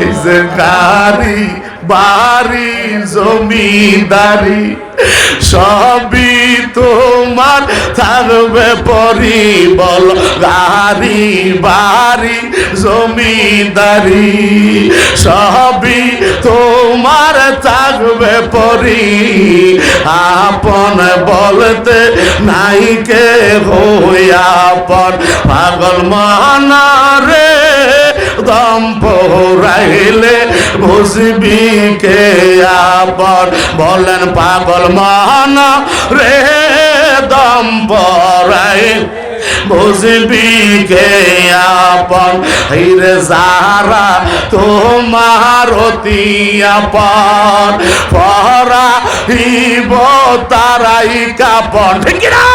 এই যে গাড়ি বাড়ি, জমিদারি, সবই তোমার থাকবে পরি বল গাড়ি, বাড়ি, জমিদারি, সবই তোমার থাকবে পরি। আপন বলতে নাই কে আপন। পাগল মানা রে দম পৌরাইলে বুঝবি কে আপন বলেন পাগল মানা রে দম পরাই বুঝবি কে আপন হিরে যারা তোমার অতি আপন পরা হিব তারাই কাপন। ঠিক না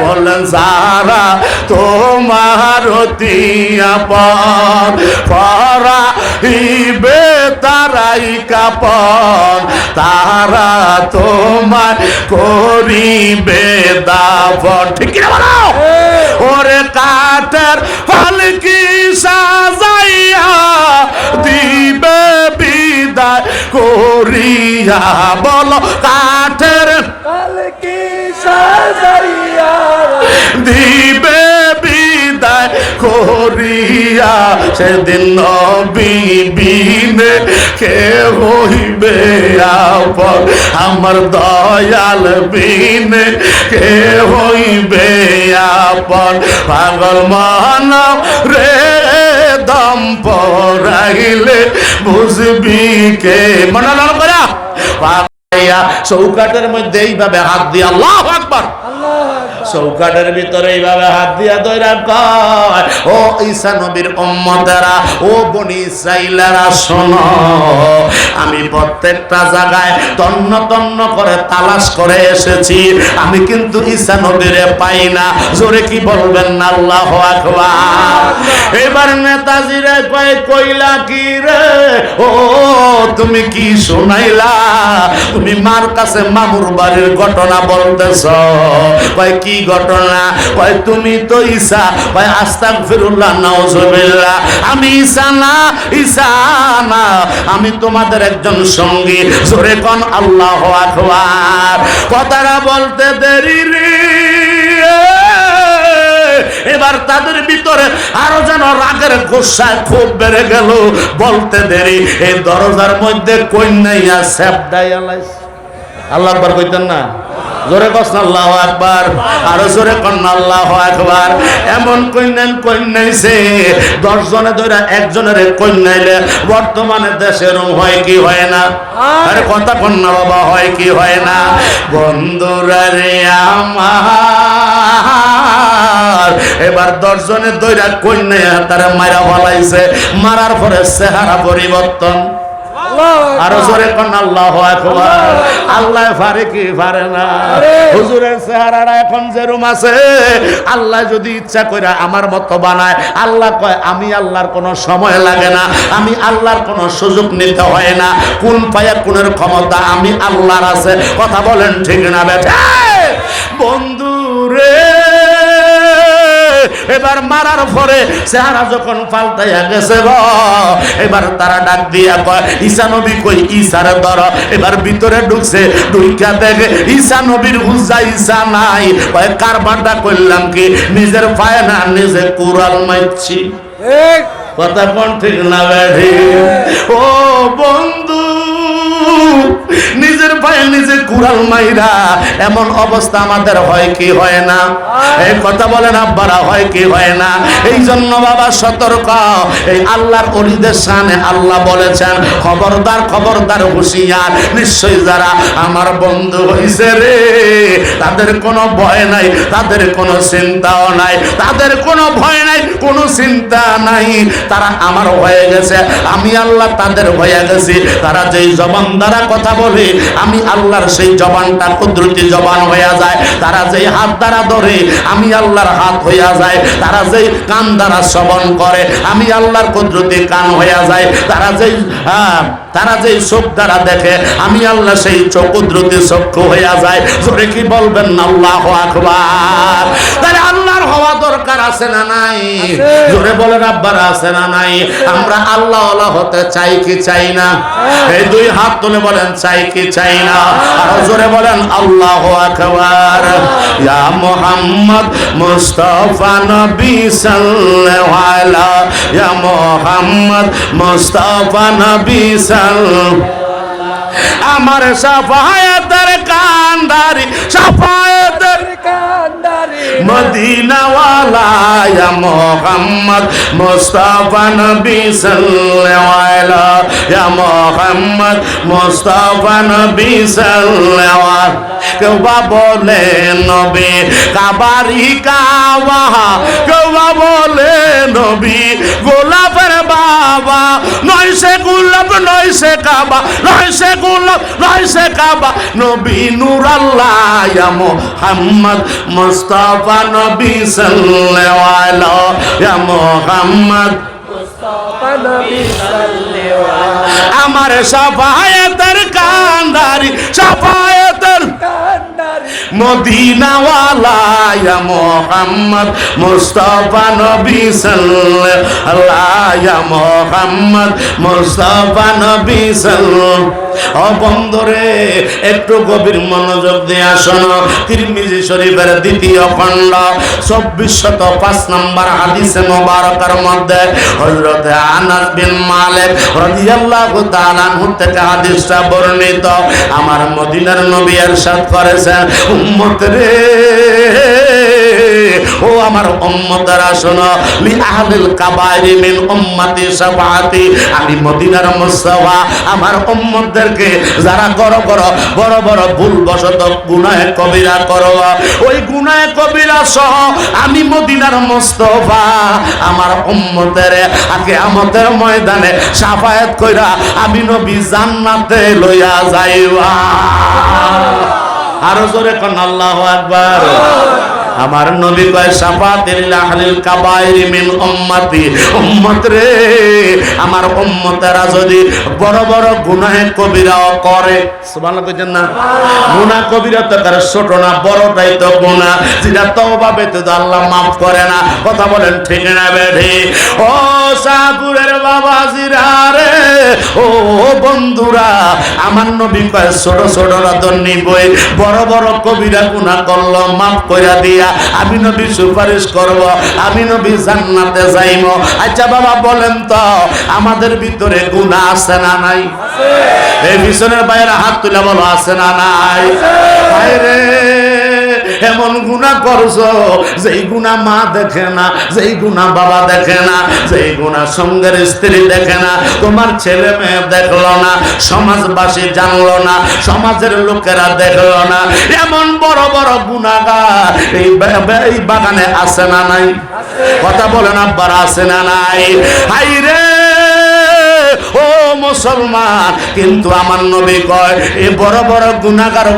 বলেন যারা তোমার অতি আপন পরা হিবে তারাই কাপন তারা তোমার করিবে দাপন ঠিক না বলো? ওরে কাঠের পালকি সাজাইয়া দিবে বিদায় করিয়া। বলো কাঠের পালকি দিবে বিদায় করিয়া, সেদিন বিবিনে কে হইবে আপন। আমার দয়াল বিনে কে হইবে আপন। পাগল মান রে, দম পরাইলে বুঝবি কে? মনে করা। চৌকাটের মধ্যে এইভাবে হাত দিয়ে আল্লাহ আকবার। চৌকাটের ভিতরে এইভাবে হাত দিয়া দইরা কয়, ও ঈসা নবীর উম্মতেরা, ও বনি ইসরাইলেরা শোনো, আমি প্রত্যেকটা জায়গায় তন্ন তন্ন করে তালাশ করে এসেছি। আমি কিন্তু ঈসা নবীরে পাই না। জোরে কি বলবেন না? আল্লাহ আকবার। এবার নেতাজিরে কয়, কইলা কি রে? ও, তুমি কি শোনাইলা? তুমি মার কাছে মামুর বাড়ির ঘটনা বলতেছ? কয়, কি ঘটনা। কয়, তুমি তো ঈসা। কয় আস্তাক ফিরুল্লাহ নাউজুবিল্লাহ। আমি ঈসা না ঈসা না। আমি তোমাদের একজন সঙ্গী। জোরে কোন, আল্লাহ আকবার। কথাটা বলতে দেরি রে। এবার তাদের ভিতরে আরও যেন রাগের গোসা খুব বেড়ে গেল। বলতে দেরি। এই দরজার মধ্যে কন্যাইয়া স্যাপ ডাইয়ালাইস আল্লাহ। কইতেন না? জোরে কসন আল্লাহ আকবার। আরও জোরে কন্যা আল্লাহ আকবার। এমন কন্যান কন্যাইছে দশ জনে ধরে একজনের কন্যাইলে বর্তমানে দেশের হয় কি হয় না? আরে কথা কন্যা বাবা হয় কি হয় না? বন্ধুরা রে আমার এবার দশজনে দৈরা কন্যা তারা মারা ফলাইছে মারার পরে চেহারা পরিবর্তন। আরও জোরে কোন আল্লাহ আকবার। আল্লাহ পারে কি পারে না? হুজুরের এখন আছে। আল্লাহ যদি ইচ্ছা করে আমার মতো বানায় আল্লাহ কয় আমি আল্লাহর কোনো সময় লাগে না। আমি আল্লাহর কোনো সুযোগ নিতে হয় না। কোন পায়া কোনের ক্ষমতা আমি আল্লাহর আছে। কথা বলেন ঠিক না বেঠে। বন্ধু রে এবার মারার পরে চেহারা যখন পাল্টাইয়া গেছে গো এবার তারা ডাক দিয়া কয় ঈসা নবী কই ঈসার ধর এবার ভিতরে ঢুকছে ঢুইকা দেখে ঈসা নবীর হুজা ঈসা নাই। কয় কারবারটা করলাম কি? নিজের পায়ে না নিজে কুড়াল মারছি। কথা কোন ঠিক না ব্যাধি ও বন্ধু নিজের পায়ে নিজে কুড়াল মাইরা, এমন অবস্থা আমাদের হয় কি হয় না? এই কথা বলেন, আব্বারা, হয় কি হয় না? এই জন্য বাবা, সতর্ক। এই আল্লাহর অলিদের সামনে আল্লাহ বলেছেন, খবরদার খবরদার হুঁশিয়ার। নিশ্চয়ই যারা আমার বন্ধু হইছে রে, তাদের কোনো ভয় নাই, তাদের কোনো চিন্তাও নাই, তাদের কোনো ভয় নাই, কোনো চিন্তা নাই। তারা আমার হয়ে গেছে, আমি আল্লাহ তাদের হয়ে গেছি। তারা যেই জবান দ্বারা কথা বলে আমি আল্লাহর সেই জবানটা কুদরতি জবান হইয়া যায়। তারা যেই হাত দ্বারা ধরে আমি আল্লাহর হাত হইয়া যায়। তারা যেই কান দ্বারা শ্রবণ করে আমি আল্লাহর কুদরতি কান হইয়া যায়। তারা যেই আহ, তারা যেই চোখ দ্বারা দেখে আমি আল্লাহ সেই চোখ কুদরতি চক্ষু হইয়া যায়। জোরে কি বলবেন না আল্লাহ আকবার? তাহলে আল্লাহর হওয়া দরকার আছে না নাই? জোরে বলে আব্বার আছে না নাই? আমরা আল্লাহ আল্লাহ হতে চাই কি চাই না? এই দুই হাত তুলে বলেন, চাই কি চাই না? আর জোরে বলেন, আল্লাহ আকবার। ইয়া মুহাম্মদ মুস্তাফা নবী সাল্লাল্লাহু আলাইহি ইয়া মুহাম্মদ মুস্তাফা নবী সাল্লাল্লাহু আমার সাফায়াতের কান্দারি, সাফায়াতের মদিনাওয়ালা ইয়া মোহাম্মদ মুস্তাফা নবী সাল্লাল্লাহু আলাইহি ইয়া মোহাম্মদ মুস্তাফা নবী সাল্লাল্লাহু আলাইহি বা নবী কাবারি কাবা। কেউ বা বলে, নবী গোলাপের বাবা নয় সে গোলাপ নয় সে কাবা। নয় সে গোলাপ নয় সে কাবা। নবী নূর আল্লাহ ইয়া মোহাম্মদ মুস্তাফা নবী সাল্লাল্লাহু আলাইহি ইয়া মোহাম্মদ। নবী সাল্লাল্লাহু আমার সাফায়াতের কান্দারি কান্দারি মদিনাওয়ালা মোহাম্মদ মুস্তফা নবী সাল্লাল্লাহু ইয়া মোহাম্মদ মুস্তফা নবী সাল্লাল্লাহু অবন্ধরে একটু গভীর মনোযোগ দিয়ে আসন তিরমিজি শরীফের দ্বিতীয় খণ্ড, চব্বিশ শত পাঁচ নম্বর হাদিসে মোবারকের মধ্যে হজরত আনাস বিন মালেক রাদিয়াল্লাহু তাআলা থেকে হাদিসটা বর্ণিত। আমার মদিনার নবী এরশাদ করেছেন, উম্মত রে ও আমার উম্মতরা শোনো, লি আহলিল কাবাইরি মিন উম্মতি সাফাতি আমি মদিনার মুস্তাফা, আমার উম্মতদেরকে যারা বড় বড় বড় বড় ভুল বশত গুনাহে কবিরা করো। ওই গুনাহে কবিরা সহ আমি মদিনার মুস্তাফা, আমার উম্মতের আগে আমাদের ময়দানে সাফায়াত কইরা আমি নবী জান্নাতে লইয়া যাইবা। আরও জোরে কোন, আল্লাহু আকবার। আমার নবী কয় সাফাতিল আহলিল কাবাইর মিন উম্মতি। উম্মত রে, আমার উম্মতেরা যদি বড় বড় গুনাহে কবিরাও করে, সুবহানাল্লাহ কইছেন না? গুনাহ কবিরা তো করে ছোট না, বড়টাই তো গুনাহ। যেটা তওবা ব্যতীত আল্লাহ maaf করে না, কথা বলেন ঠিক না বেঠি? ও সাপুরের বাবা জিরা রে, ও বন্ধুরা, আমার নবী কয়, ছোট ছোট রাতন নিবই। বড় বড় কবিরা গুনাহ করল, মাফ কইরা দিয়া আমি নবী সুপারিশ করব আমি নবী জান্নাতে যাইব। আচ্ছা বাবা বলেন তো আমাদের ভিতরে গুনাহ আছে না নাই? এই পিছনের বাইরে হাত তুলে বলো আছে না নাই? বাইরে এমন গুণা করছ, যেই গুণা মা দেখে না, যেই গুণা বাবা দেখে না, যেই গুণা সঙ্গের স্ত্রী দেখে না, তোমার ছেলে মেয়ে দেখল না, সমাজবাসী জানলো না, সমাজের লোকেরা দেখল না। এমন বড় বড় গুণাগার এই বাগানে আছে না নাই? কথা বলেন আব্বার, আছে না নাই? হাই রে ও মুসলমান, কিন্তু আমার নবী কয় এই বড় বড় গুনাহগার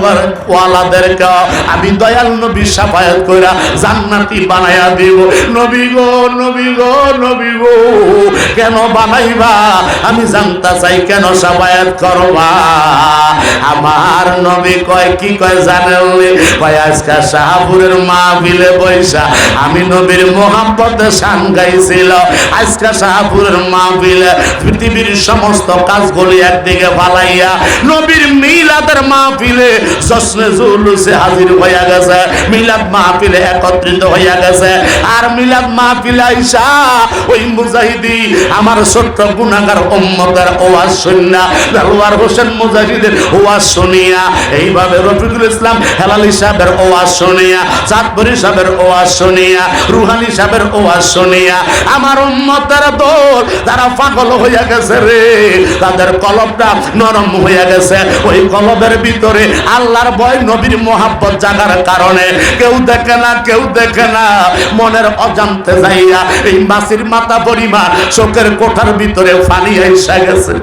ওয়ালাদেরকে আমি দয়াল নবী সাফায়াত কইরা জান্নাতি বানায়া দিব। নবী গো নবী গো নবী গো, কেন বানাইবা? আমি জানতা চাই কেন সাফায়াত করবা? আমার নবী কয়, কি কয় জানেননি কয়, আজকে শাহপুরের মা বিলে বৈশা আমি নবীর মোহাম্মতে শান গাইছিল। আজকে শাহপুরের মা বিলে পৃথিবীর সমস্ত কাজগুলি একদিকে ফালাইয়া নবীর মিলাদের মাহফিলে জশ্নে জুলুসে হাজির হইয়া গেছে, মিলাদ মাহফিলে একত্রিত হইয়া গেছে। আর মিলাদ মাহফিলে আইসা ওই মুজাহিদি আমার ছোট্ট গুনাগার উম্মতের ওয়াজ শুনিয়া, দেলোয়ার হোসেন মুজাহিদের ওয়াজ শুনিয়া, এইভাবে রফিকুল ইসলাম হেলালি সাহেবের ওয়াজ শুনিয়া, চাঁদপুরি সাহেবের ওয়াজ শুনিয়া, রুহানি সাহেবের ওয়াজ শুনিয়া, আমার উম্মতের দোল তারা পাগল হইয়া গেছে রে। তাদের কলবটা নরম হইয়া গেছে। ওই কলবের ভিতরে আল্লাহর ভয় নবীর মোহাব্বত জাগার কারণে কেউ দেখে না কেউ দেখে না। মনের অজান্তে যাইয়া এই মাসির মাথা পরিমাণ চোখের কোঠার ভিতরে ফানি এসে গেছে।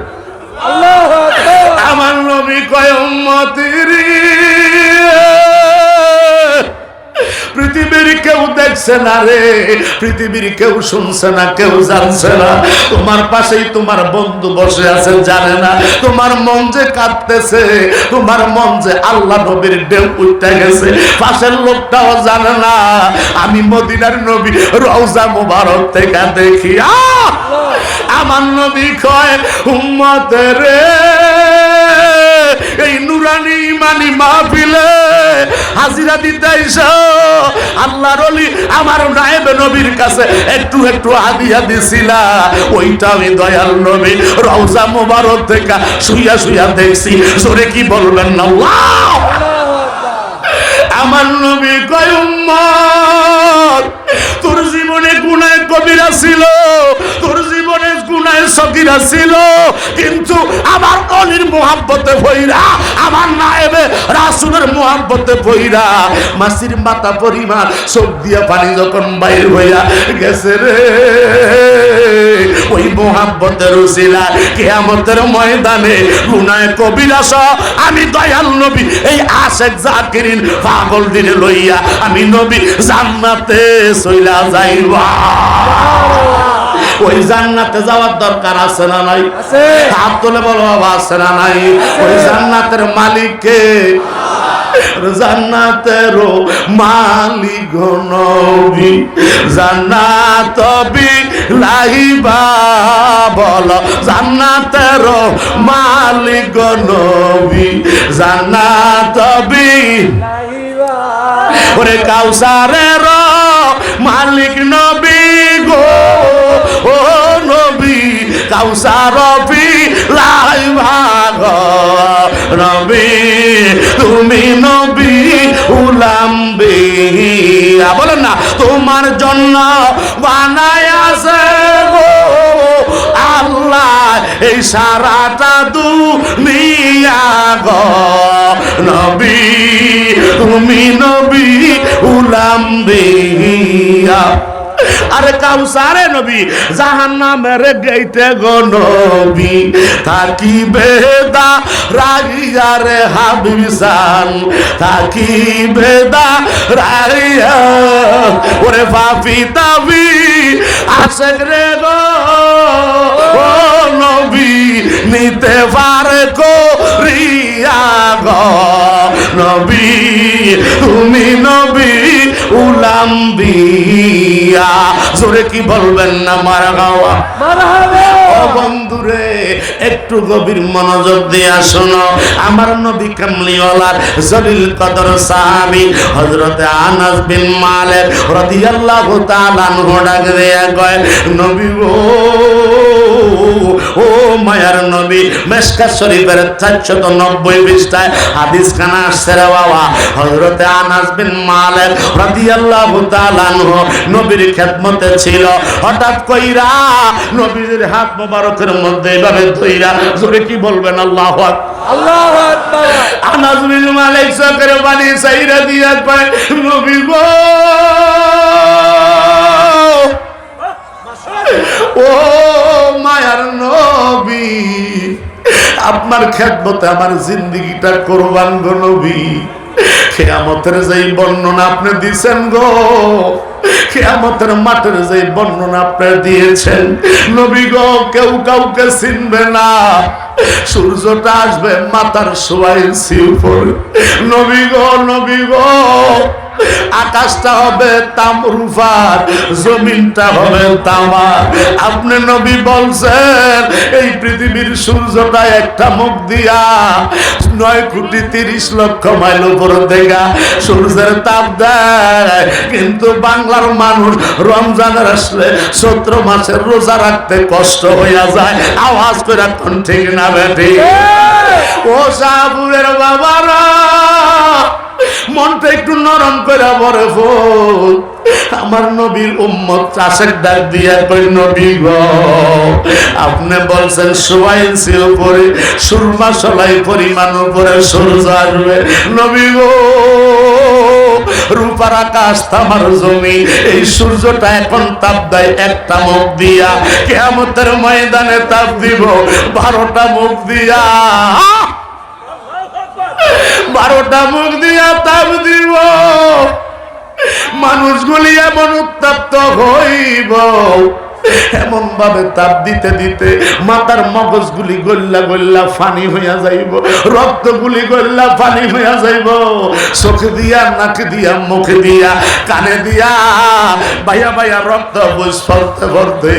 আমার নবী কয় উম্মতিরি পৃথিবীর কেউ দেখছে না রে, পৃথিবীর কেউ শুনছে না, কেউ জানছে না। তোমার পাশেই তোমার বন্ধু বসে আছে, জানে না। তোমার মন যে কাঁদতেছে, তোমার মন যে আল্লাহ নবীর ঢেউ উঠতে গেছে। পাশের লোকটাও জানে না। আমি মদিনার নবী, রওজা মুবারক থেকে দেখি! আমার নবী কয়, উম্মতে রে। নুরানি মানি মাহফিলে হাজিরা দিতে আইসো। আল্লাহর অলি আমার নায়েব নবীর কাছে একটু একটু হাদিয়া দিছিলা। ওইটা আমি দয়াল নবী রওজা মোবারক থেকে শুইয়া শুইয়া দেখছি। সরে কি বলবেন না? আমার নবী কয়, উম্মত, তোর জীবনে গুনায় কবিরা ছিল তোর গুনায় সকিরা ছিল, কিন্তু আমার অলির মোহাব্বতে ভইরা আমার নায়েবে রাসুলের মোহাব্বতে ভইরা মাসির মাথা পরিমাণ চোখ দিয়া পানি যখন বাইর হইয়া গেছে রে। ওই মোহাব্বতের উসিলা কেয়ামতের ময়দানে গুনায় কবিরা সহ আমি দয়াল নবী, এই আশেক জাকিরিন পাগল দিনে লইয়া আমি নবী জান্নাতে চইলা যাইবা। ওই জান্নাতে যাওয়ার দরকার আছে না নাই? আছে। হাত তুলে বলো বাবা আছে না নাই? ওই জান্নাতের মালিককে জান্নাতের মালিক নবী। জান্নাত লাইবা বল। জান্নাতের মালিক নবী। জান্নাত ওরে কাউসারের মালিক নবী। কাউসার বি লাই ভাগ। নবী তুমি নবী উলাম বিয়া বলেন না, তোমার জন্য বানায় আছে আল্লাহ, এই সারাটা দুনিয়া গো। নবী, তুমি নবী উলাম আরে কাউসারে নবী, জাহান্নামের গেইতে গো নবী। থাকি বেদা রাগিয়া রে হাবিসান থাকি বেদা রাগিয়া? ওরে পাপি তাবি আশেক রে গো, ও নবী, নিতে পারে কো রিয়া গো। নবী, তুমি নবী উলাম বিয়া জোরে কি বলবেন না মারা গাওয়া? ও বন্ধুরে একটু গভীর মনোযোগ দিয়ে শোনো। আমার নবী কামলিওয়ালার জলিল কদর সাহাবী হযরত আনাস বিন মালিক রাদিয়াল্লাহু তাআলা ডাক দিয়ে কয় নবী গো ও মায়ার নবী মেশকাত শরীফের 490 পৃষ্ঠায় হাদিস খানা আসছে রে বাবা। হযরত আনাস বিন মালিক রাদিয়াল্লাহু তাআলা নবীর খেদমতে ছিল। হঠাৎ কইরা নবীর হাত মোবারকের মধ্যে এভাবে ধইরা জোরে কি বলবেন আল্লাহু আল্লাহু আকবার। আনাস বিন মালিক সকের পানি সাইরা দিয়া পায় নবী গো! ও মায়ার নবী আপনার খেদমতে আমার জিন্দগিটা কোরবান গো নবী। খেয়ামতের যেই বর্ণনা আপনি দিছেন গো খেয়ামতের মাঠের যে বর্ণনা আপনি দিয়েছেন, নবী গো, কেউ কাউকে চিনবে না। সূর্যটা আসবে মাথার সবাই উপর নবী গো নবী গো আকাশটা হবে তামরুফার জমিনটা হবে তামার। আপনি নবী বলছেন এই পৃথিবীর সূর্যটা একটা মুখ দিয়া নয় কোটি তিরিশ লক্ষ মাইল উপর দেখা সূর্যের তাপ দেয়। কিন্তু বাংলার মানুষ রমজানের আসলে চৈত্র মাসের রোজা রাখতে কষ্ট হইয়া যায়। আওয়াজ করে কোন ঠিক না বেটি ও সাবুরের বাবারা! মনটা একটু নরম করে বড় ফুল। আমার নবীর উম্মত চাষের ডাক দিয়া কই, নবী গো, আপনি বলছেন সোয়াইছি উপরে সুরমা সলাই পরিমাণ উপরে সূর্য আসবে। নবী গো, রূপার আকাশ তামার জমি, এই সূর্যটা এখন তাপ দেয় একটা মুখ দিয়া। কেয়ামতের ময়দানে তাপ দিব বারোটা মুখ দিয়া। বারোটা মুখ দিয়া তাপ দিব। মানুষগুলি এমন উত্তপ্ত হইব। এমন ভাবে তাপ দিতে দিতে মাথার মগজগুলি গল্লা গল্লা ফানি হইয়া যাইব রক্তগুলি গল্লা ফানি হইয়া যাইব। চোখে দিয়া নাক দিয়া মুখে দিয়া কানে দিয়া ভাইয়া ভাইয়া রক্ত বুঝ ফলতে ফলতে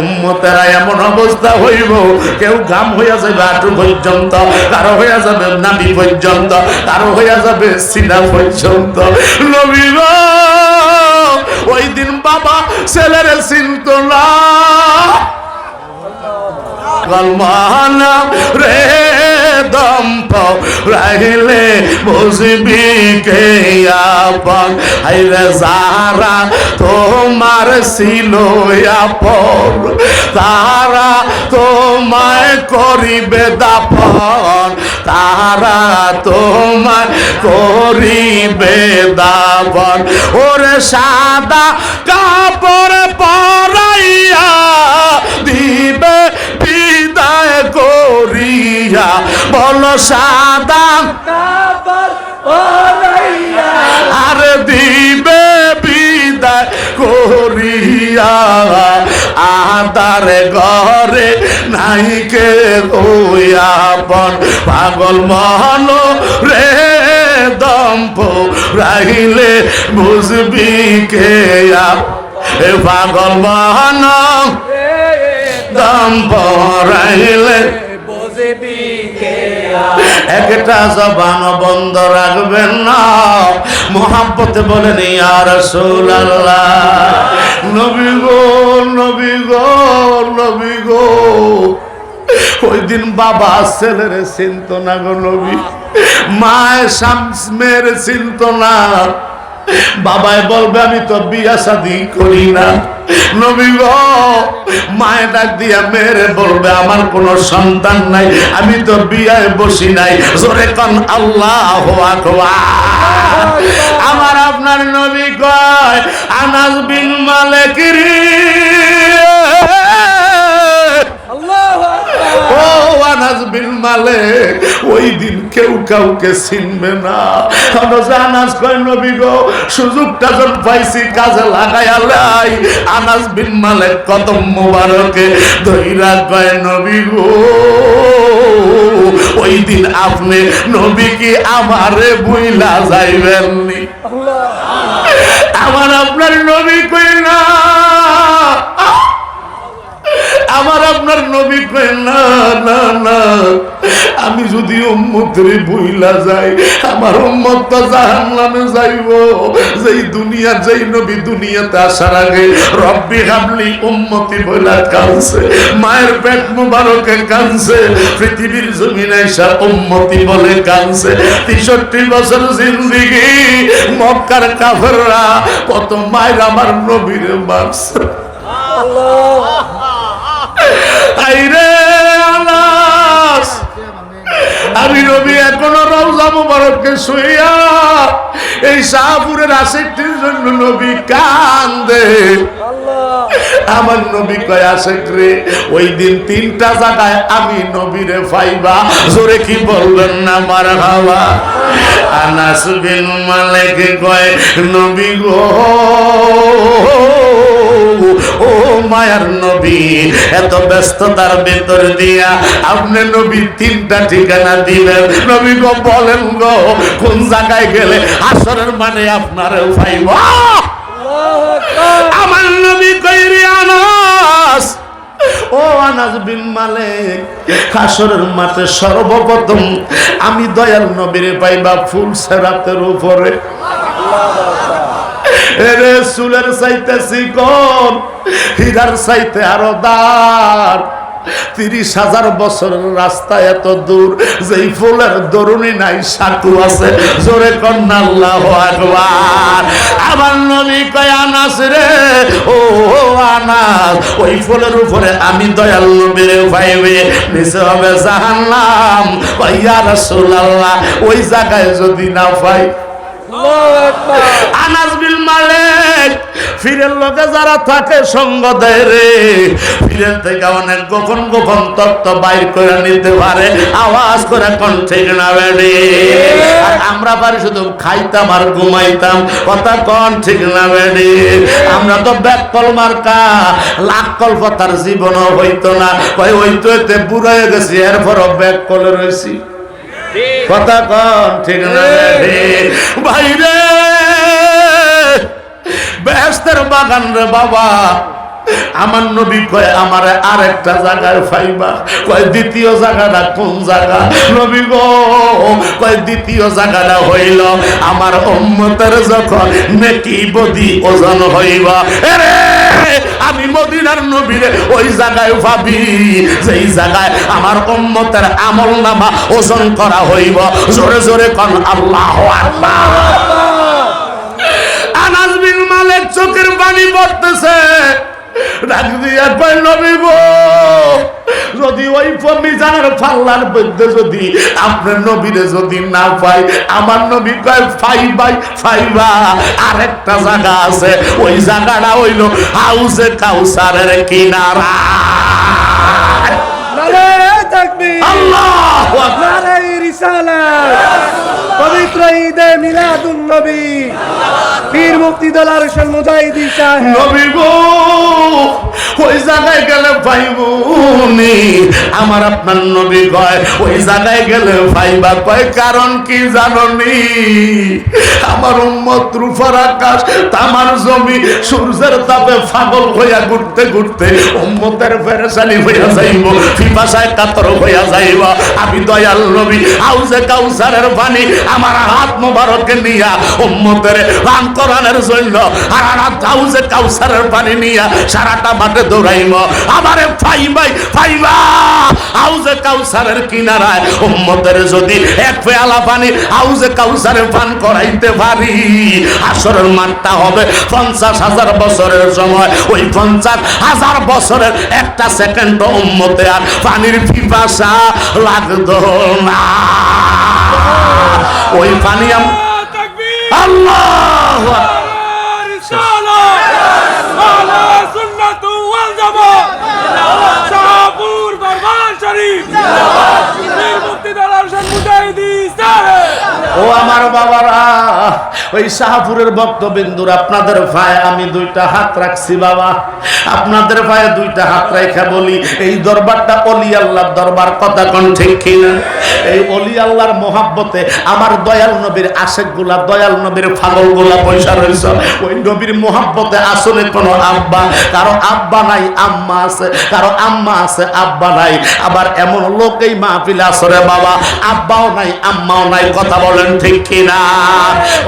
উম্মতেরা এমন অবস্থা হইব কেউ ঘাম হইয়া যাবে আটু পর্যন্ত কারও হইয়া যাবে নাবি পর্যন্ত কারও হইয়া যাবে সিনা পর্যন্ত। নবী গো, ওই দিন বাবা ছেলের চিন্ত না কলমানা রে দম্প রাহিলে বুঝবি কে আপন। হাইরে যারা তোমার ছিল আপন, তারা তোমায় করিবে দাপন, তারা তোমার করিবে দাপন ওরে সাদা কাপড় পরাইয়া দিবে, বিদায় করিয়া। বলো সাদা আর দিবে, বিদায় করিয়া। আদার ঘরে নাইকে ওয়াপন পাগল মহল রে দম্প রাহিলে বুঝবি কে এ পাগল মহন দম্প রাহিলে কে একটা জবান বন্ধ রাখবেন না। মোহাম্মতে বলেন ইয়ার আল্লাহ নবী গো নবী গো নবী গো। ওই দিন বাবা ছেলের চিন্ত না গো নবী। মায়ের শামস মেয়ের চিন্ত না। বাবাই বলবে, আমি তো বিয়া শাদি করি না। নবী গো, মায়ে বলবে, আমার কোনো সন্তান নাই, আমি তো বিয়ায় বসি নাই। জোরে কন, আল্লাহ আমার আপনার নবী কয়, আনাস বিন আকবার ও আনাস বিন মালিক ওই দিন কেউ কাউকে চিনবে না। আনাস আনাস কয় নবী গো সুযোগটা যখন পাইছি কাজে লাগাই আলাই আনাস বিন মালিক কদম মোবারকে ধইরা কয় নবী গো ওই দিন আপনি নবী কি আমারে বুইলা আল্লাহ। আমার আপনার নবী কই না? আমার আপনার নবী কই না না না। আমি যদি উম্মতের বইলা যাই, আমার উম্মত তো জাহান্নামে যাইব। যেই দুনিয়া, যেই নবী দুনিয়াতে আসার আগে রব্বি হাবলি উম্মতি বইলা কানছে মায়ের পেট মুবারকে কানছে পৃথিবীর জমিনে এসা উম্মতি বলে কানছে তেষট্টি বছর জিন্দিগি, মক্কার কাফেররা কত মায়ের আমার নবীর মারছে। আল্লাহ। আমি রবি এখনও রওজা মুবারককে শুইয়া এই শাহপুরের আসিটির জন্য নবী কান্দে। আমার নবী রে, ওই দিন তিনটা জায়গায় আমি নবীরে পাইবা। জোরে কি বলবেন না, মার হাওয়া? আনাস বিন মালিক কয়, নবী গো, ও মায়ার নবী, এত ব্যস্ততার ভেতর দিয়া আপনি নবী তিনটা ঠিকানা দিলেন নবী গো, বলেন গো, কোন জায়গায় গেলে আসরের মানে আপনার পাইবা? আমার নবী কইরি আনাস। ও আনাস বিন মালিক, হাসরের মাঠে সর্বপ্রথম আমি দয়াল নবীরে পাইবা ফুল সেরাতের উপরে। এরে চুলের চাইতে চিকন হীরার চাইতে আরও দার তিরিশ হাজার বছরের রাস্তা এত দূর, যেই ফুলের দরুনি নাই সাটু আছে। জোরে কন্যা, আল্লাহ আকবার। আমার নবী কয়, আনাস রে, ও আনাস, ওই ফুলের উপরে আমি দয়াল নবীর পাইবে নিচে হবে জাহান্নাম। ইয়া রাসূলুল্লাহ, ওই জায়গায় যদি না পাই মালিক ফিরের লোকে যারা থাকে সঙ্গ দেয় রে। ফিরের থেকে অনেক গোপন গোপন তত্ত্ব বাইর করে নিতে পারে। আওয়াজ করে কোন ঠিক না বেড়ে আমরা পারি শুধু খাইতাম আর ঘুমাইতাম। কথা কোন ঠিক না বেড়ে আমরা তো ব্যাক কল মার্কা। লাখ কল্প তার জীবনও হইতো না। কই হইতো এতে বুড়াই গেছি, এরপরও ব্যাক কলে রয়েছি কথা কন ঠিক না রে? ব্যস্তের বাগান রে বাবা। আমার নবী কয়, আমার আরেকটা জায়গায় ফাইবা। কয়, দ্বিতীয় জায়গাটা কোন জায়গা? নবী গো, কয়, দ্বিতীয় জায়গাটা হইল আমার উম্মতের যখন নেকি বদি ওজন হইবা। এরে! আমি মদিনার নবীরে ওই জায়গায় ভাবি সেই জায়গায় আমার উম্মতের আমল নামা ওজন করা হইব। জোরে জোরে কন, আল্লাহ আনাস বিন মালিক চোখের পানি পড়তেছে। ডাক দিয়া নবী গো যদি ওই মিজানের পাল্লার মধ্যে যদি আপনার নবীরে যদি না পাই আমার নবী কয় ফাইবাই ফাইবা আরেকটা জায়গা আছে ওই জায়গাটা হইল হাউসে কাউসারের কিনারা। আল্লাহ পবিত্র ঈদে মিলাদুন নবী। পীর মুক্তি দলার হোসেন মুজাহিদি সাহেব। নবী গো ওই জায়গায় গেলে পাইবুনি আমার আপনার নবী কয়, ওই জায়গায় গেলে পাইবা কয়, কারণ কি জাননি? আমার উম্মত রূপার আকাশ, তামার জমি, সূর্যের তাপে পাগল হইয়া ঘুরতে ঘুরতে উম্মতের ফেরেশানি হইয়া যাইব, পিপাসায় কাতর হইয়া যাইব। আমি দয়াল নবী হাউজে কাউসারের পানি আমার হাত মোবারকে নিয়া উম্মতের পান করানোর জন্য আর হাউজে কাউসারের পানি নিয়া সারাটা মাঠে দৌড়াইব ফাইবাই ফাইবা কাউসারের কিনারায় উম্মতের যদি এক পেয়ালা পানি কাউসারে পান করাইতে পারি। আসরের হবে পঞ্চাশ হাজার বছরের সময়। ওই পঞ্চাশ হাজার বছরের একটা সেকেন্ড উম্মতে আর পানির পিপাসা লাগতো না। ওই পানি আল্লাহ Zindabad! ও আমার বাবারা, ওই শাহপুরের ভক্তবিন্দুর, আপনাদের পায়ে আমি দুইটা হাত রাখছি বাবা। আপনাদের পায়ে দুইটা হাত রেখা বলি, এই দরবারটা অলি আল্লাহর দরবার, কথা কোন ঠিক কিনা? এই অলি আল্লাহর মোহাব্বতে আমার দয়াল নবীর আশেকগুলা দয়াল নবীর ফাগলগুলা পয়সা রয়েছে। ওই নবীর মোহাব্বতে আসলে কোনো আব্বা, কারও আব্বা নাই, আম্মা আছে, কারও আম্মা আছে, আব্বা নাই। আবার এমন লোক এই মাহফিলে আসরে বাবা, আব্বাও নাই, আম্মাও নাই, কথা বলেন ঠিক কিনা?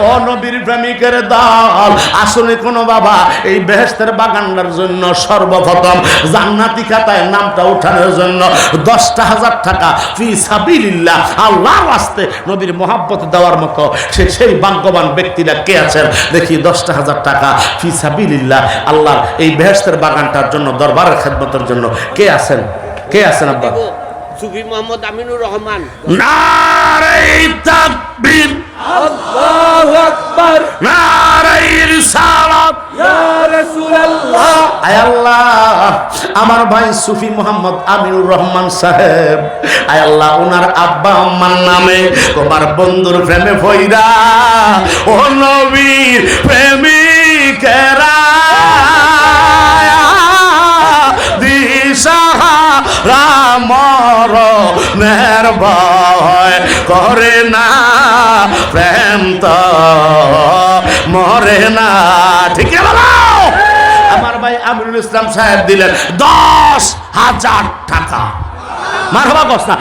ও নবীর প্রেমিকের দল, আসলে কোনো বাবা, এই বেহেস্তের বাগানটার জন্য সর্বপ্রথম জান্নাতি খাতায় নামটা উঠানোর জন্য দশটা হাজার টাকা ফি সাবিলিল্লাহ, আল্লাহর আসতে নবীর মহাব্বত দেওয়ার মতো সে সেই ভাগ্যবান ব্যক্তিরা কে আছেন? দেখি দশটা হাজার টাকা ফি সাবিলিল্লাহ, আল্লাহর এই বেহেস্তের বাগানটার জন্য, দরবারের খেদমতের জন্য কে আছেন? কে আছেন আব্বা? সুফি মোহাম্মদ আমিনুর রহমান। ইয়া আমার ভাই সুফি মোহাম্মদ আমিনুর রহমান সাহেব। আয় আল্লাহ ওনার আব্বা আম্মার নামে তোমার বন্ধুর প্রেমে ফইরা ও নবীর প্রেমিকেরা মর মের ভয় করে না। প্রেম তো মরে না। ঠিক আমার ভাই আমিরুল ইসলাম সাহেব দিলেন দশ হাজার টাকা। মারবা কস না